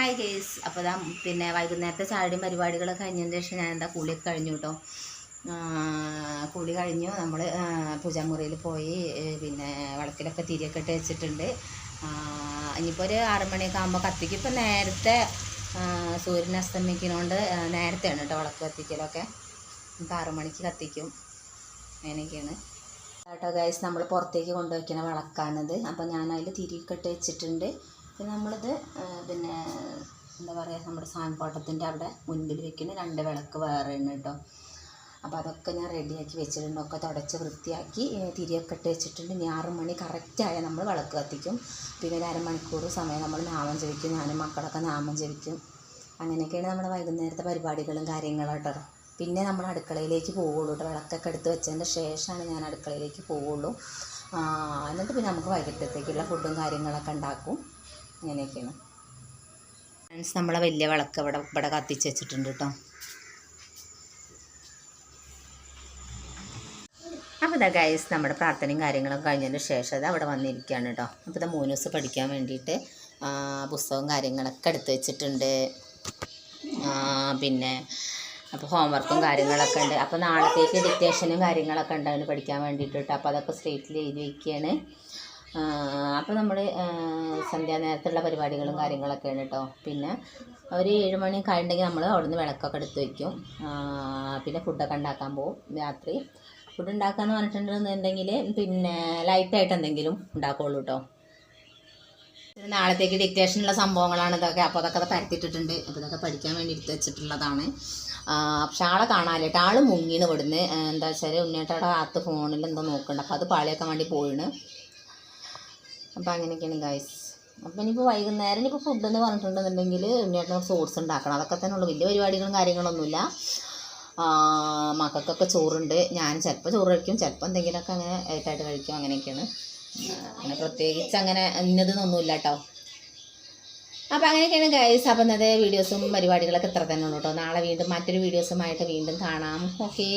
Hi guys അപ്പോൾ ഇതാ പിന്നെ വൈകുന്നേരത്തെ ചാടിയും പരിപാടികളൊക്കെ കഴിഞ്ഞതിന് ശേഷം ഞാൻ എന്താ കൂളി കഴിഞ്ഞു കേട്ടോ കൂളി കഴിഞ്ഞു. നമ്മൾ പൂജാമുറിയിൽ പോയി പിന്നെ വിളക്കിലൊക്കെ തിരിയൊക്കെ ഇട്ട് വെച്ചിട്ടുണ്ട്. ഇനിയിപ്പോൾ ഒരു ആറ് മണിയൊക്കെ ആകുമ്പോൾ കത്തിക്കും. ഇപ്പം നേരത്തെ സൂര്യൻ അസ്തമിക്കുന്നതുകൊണ്ട് നേരത്തെയാണ് കേട്ടോ വിളക്ക് കത്തിക്കലൊക്കെ. ഇപ്പം ആറ് മണിക്ക് കത്തിക്കും. അങ്ങനെയൊക്കെയാണ്. കേട്ടോ ഗൈസ് നമ്മൾ പുറത്തേക്ക് കൊണ്ടുവയ്ക്കുന്ന വിളക്കാണിത്. അപ്പോൾ ഞാൻ അതിൽ ഇട്ട് വെച്ചിട്ടുണ്ട്. പിന്നെ നമ്മളിത് പിന്നെ എന്താ പറയുക നമ്മുടെ സാൻപാട്ടത്തിന്റെ അവിടെ മുൻപിൽ വെക്കുന്ന രണ്ട് വിളക്ക് വേറെ ഉണ്ട് കേട്ടോ അപ്പോൾ അതൊക്കെ ഞാൻ റെഡിയാക്കി വെച്ചിട്ടുണ്ട്. ഒക്കെ തുടച്ച് വൃത്തിയാക്കി തിരിയൊക്കെ ഇട്ട് വെച്ചിട്ടുണ്ട്. ഇനി ആറ് മണി കറക്റ്റായ നമ്മൾ വിളക്ക് കത്തിക്കും. പിന്നെ ഒരു അരമണിക്കൂർ സമയം നമ്മൾ നാമം ജപിക്കും. ഞാനും മക്കളൊക്കെ നാമം ജപിക്കും. അങ്ങനെയൊക്കെയാണ് നമ്മുടെ വൈകുന്നേരത്തെ പരിപാടികളും കാര്യങ്ങളും കേട്ടോ. പിന്നെ നമ്മൾ അടുക്കളയിലേക്ക് പോവുള്ളൂ കേട്ടോ. വിളക്കൊക്കെ എടുത്ത് വെച്ചതിന്റെ ശേഷമാണ് ഞാൻ അടുക്കളയിലേക്ക് പോവുള്ളൂ എന്നിട്ട് പിന്നെ നമുക്ക് വൈകിട്ടത്തേക്കുള്ള ഫുഡും കാര്യങ്ങളൊക്കെ ഉണ്ടാക്കും. അങ്ങനെയൊക്കെയാണ് ഫ്രണ്ട്സ് നമ്മളെ വലിയ വിളക്ക് ഇവിടെ ഇവിടെ കത്തിച്ച് വെച്ചിട്ടുണ്ട് കേട്ടോ. അപ്പോൾ ഇതാ ഗൈസ് നമ്മുടെ പ്രാർത്ഥനയും കാര്യങ്ങളും കഴിഞ്ഞതിന് ശേഷം അത് അവിടെ വന്നിരിക്കുകയാണ് കേട്ടോ. അപ്പോൾ ഇതാ മൂന്ന് ദിവസം പഠിക്കാൻ വേണ്ടിയിട്ട് പുസ്തകവും കാര്യങ്ങളൊക്കെ എടുത്ത് വെച്ചിട്ടുണ്ട്. പിന്നെ അപ്പോൾ ഹോംവർക്കും കാര്യങ്ങളൊക്കെ ഉണ്ട്. അപ്പോൾ നാളത്തേക്ക് ഡിക്റ്റേഷനും കാര്യങ്ങളൊക്കെ ഉണ്ട് പഠിക്കാൻ വേണ്ടിയിട്ട് കേട്ടോ. അപ്പോൾ അതൊക്കെ സ്ട്രീറ്റിൽ എഴുതി വയ്ക്കുകയാണ് അപ്പോൾ നമ്മൾ സന്ധ്യാനേരത്തുള്ള പരിപാടികളും കാര്യങ്ങളൊക്കെയാണ് കേട്ടോ പിന്നെ ഒരു ഏഴ് മണി കഴിഞ്ഞെങ്കിൽ നമ്മൾ അവിടുന്ന് വിളക്കൊക്കെ എടുത്ത് വയ്ക്കും പിന്നെ ഫുഡൊക്കെ ഉണ്ടാക്കാൻ പോകും രാത്രി. ഫുഡ് ഉണ്ടാക്കാമെന്ന് പറഞ്ഞിട്ടുണ്ടെന്നുണ്ടെങ്കിൽ പിന്നെ ലൈറ്റായിട്ട് എന്തെങ്കിലും ഉണ്ടാക്കുള്ളൂ കേട്ടോ പിന്നെ നാളത്തേക്ക് ഡിക്റ്റേഷനുള്ള സംഭവങ്ങളാണ് ഇതൊക്കെ. അപ്പോൾ അതൊക്കെ പരത്തിയിട്ടിട്ടുണ്ട്. അപ്പോൾ ഇതൊക്കെ പഠിക്കാൻ വേണ്ടി എടുത്ത് വെച്ചിട്ടുള്ളതാണ്. പക്ഷേ ആളെ കാണാനില്ല കേട്ടോ ആൾ മുങ്ങീണ് ഇവിടുന്ന്. എന്താ വെച്ചാൽ ഉണ്ണിയേട്ടയുടെ അകത്ത് ഫോണിൽ എന്തോ നോക്കുന്നുണ്ട് അപ്പോൾ അത് പാളിയാക്കാൻ വേണ്ടി പോയിണ്. അപ്പോൾ അങ്ങനെയൊക്കെയാണ് ഗൈസ് അപ്പോൾ ഇനിയിപ്പോൾ വൈകുന്നേരം ഇനിയിപ്പോൾ ഫുഡ് എന്ന് പറഞ്ഞിട്ടുണ്ടെന്നുണ്ടെങ്കിൽ ഉണ്ണിയേട്ടൻ സോഴ്സ് ഉണ്ടാക്കണം. അതൊക്കെ തന്നെ ഉള്ളൂ. വലിയ പരിപാടികളും കാര്യങ്ങളൊന്നുമില്ല. മക്കൾക്കൊക്കെ ചോറുണ്ട്. ഞാൻ ചിലപ്പോൾ ചോറ് കഴിക്കും. ചിലപ്പോൾ എന്തെങ്കിലുമൊക്കെ അങ്ങനെ ഏറ്റായിട്ട് കഴിക്കും. അങ്ങനെയൊക്കെയാണ്. അങ്ങനെ പ്രത്യേകിച്ച് അങ്ങനെ ഇന്നതെന്നൊന്നുമില്ല കേട്ടോ അപ്പോൾ അങ്ങനെയൊക്കെയാണ് ഗൈസ് അപ്പം ഇന്നത്തെ വീഡിയോസും പരിപാടികളൊക്കെ ഇത്ര തന്നെ ഉള്ളൂ കേട്ടോ നാളെ വീണ്ടും മറ്റൊരു വീഡിയോസുമായിട്ട് വീണ്ടും കാണാം. ഓക്കേ